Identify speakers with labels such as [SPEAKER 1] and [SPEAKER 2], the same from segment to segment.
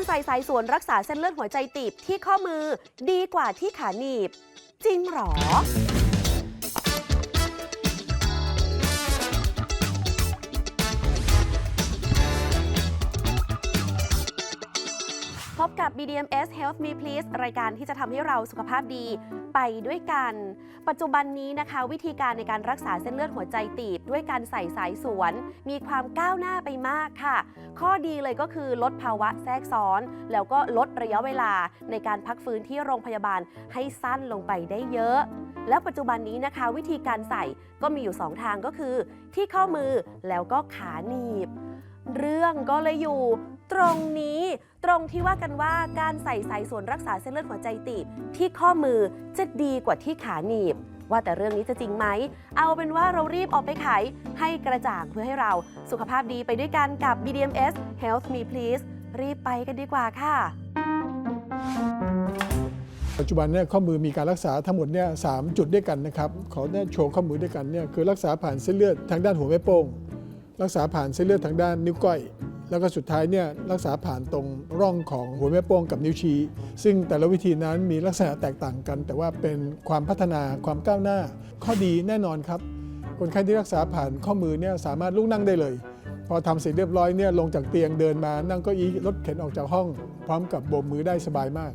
[SPEAKER 1] การใส่สายสวนรักษาเส้นเลือดหัวใจตีบที่ข้อมือดีกว่าที่ขาหนีบ จริงหรอ กับ BDMS Health Me Please รายการที่จะทำให้เราสุขภาพดีไปด้วยกัน ปัจจุบันนี้นะคะ วิธีการในการรักษาเส้นเลือดหัวใจตีบ ด้วยการใส่สายสวน มีความก้าวหน้าไปมากค่ะ ข้อดีเลยก็คือลดภาวะแทรกซ้อน แล้วก็ลดระยะเวลาในการพักฟื้นที่โรงพยาบาลให้สั้นลงไปได้เยอะ แล้วปัจจุบันนี้นะคะ วิธีการใส่ก็มีอยู่ 2 ทางก็คือ ที่ข้อมือแล้วก็ขาหนีบ เรื่องก็เลยอยู่ ตรงนี้ ตรงที่ว่ากันว่าการใส่สายส่วนรักษาเส้นเลือดหัวใจตีบที่ข้อมือจะดีกว่าที่ขาหนีบ ว่าแต่เรื่องนี้จะจริงไหม เอาเป็นว่าเรารีบออกไปไขให้กระจ่างเพื่อให้เราสุขภาพดีไปด้วยกันกับ BDMS Health Me Please รีบไปกันดีกว่าค่ะ
[SPEAKER 2] ปัจจุบันเนี่ยข้อมือมีการรักษาทั้งหมดเนี่ยสามจุดด้วยกันนะครับขอเนี่ยโชว์ข้อมือด้วยกันเนี่ยคือรักษาผ่านเส้นเลือดทางด้านหัวแม่โป้ง รักษาผ่านเส้นเลือดทางด้านนิ้วก้อย แล้วก็สุดท้ายเนี่ยรักษาผ่านตรงร่องของหัวแม่โป้งกับนิ้วชี้ ซึ่งแต่ละวิธีนั้นมีลักษณะแตกต่างกัน แต่ว่าเป็นความพัฒนาความก้าวหน้า ข้อดีแน่นอนครับ คนไข้ที่รักษาผ่านข้อมือเนี่ยสามารถลุกนั่งได้เลย พอทำเสร็จเรียบร้อยเนี่ยลงจากเตียงเดินมานั่งเก็อี้รถเข็นออกจากห้อง พร้อมกับโบกมือได้สบายมาก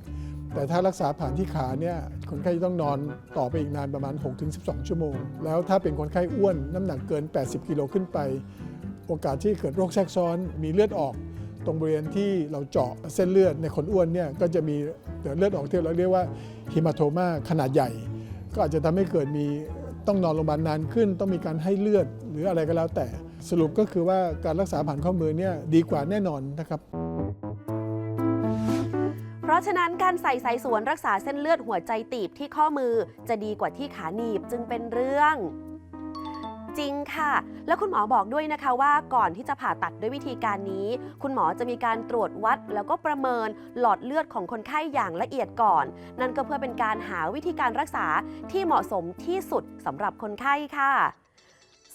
[SPEAKER 2] แต่ถ้ารักษาผ่านที่ขาเนี่ยคนไข้จะต้องนอนต่อไปอีกนานประมาณ 6-12 ชั่วโมง แล้วถ้าเป็นคนไข้อ้วนน้ำหนักเกิน 80 กิโลขึ้นไป โอกาสที่เกิดโรคแทรกซ้อนมีเลือดออก ตรงบริเวณที่เราเจาะเส้นเลือดในคนอ้วนเนี่ยก็จะมีเลือดออกที่เราเรียกว่าฮิมาโทมาขนาดใหญ่ ก็อาจจะทำให้เกิดมีต้องนอนโรงพยาบาลนานขึ้น ต้องมีการให้เลือดหรืออะไรก็แล้วแต่สรุปก็คือว่าการรักษาผ่านข้อมือเนี่ยดีกว่าแน่นอนนะครับ
[SPEAKER 1] เพราะฉะนั้นการใส่สายสวนรักษาเส้นเลือดหัวใจตีบที่ข้อมือจะดีกว่าที่ขาหนีบจึงเป็นเรื่อง จริงค่ะ แล้วคุณหมอบอกด้วยนะคะว่าก่อนที่จะผ่าตัดด้วยวิธีการนี้ คุณหมอจะมีการตรวจวัด แล้วก็ประเมินหลอดเลือดของคนไข้อย่างละเอียดก่อน นั่นก็เพื่อเป็นการหาวิธีการรักษาที่เหมาะสมที่สุดสำหรับคนไข้ค่ะ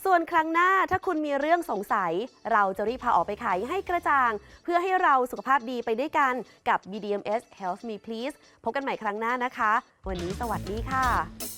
[SPEAKER 1] ส่วนครั้งหน้าถ้าคุณมีเรื่องสงสัย เราจะรีบพาออกไปไขให้กระจ่าง เพื่อให้เราสุขภาพดีไปด้วยกันกับ BDMS Health Me Please พบกันใหม่ครั้งหน้านะคะ วันนี้สวัสดีค่ะ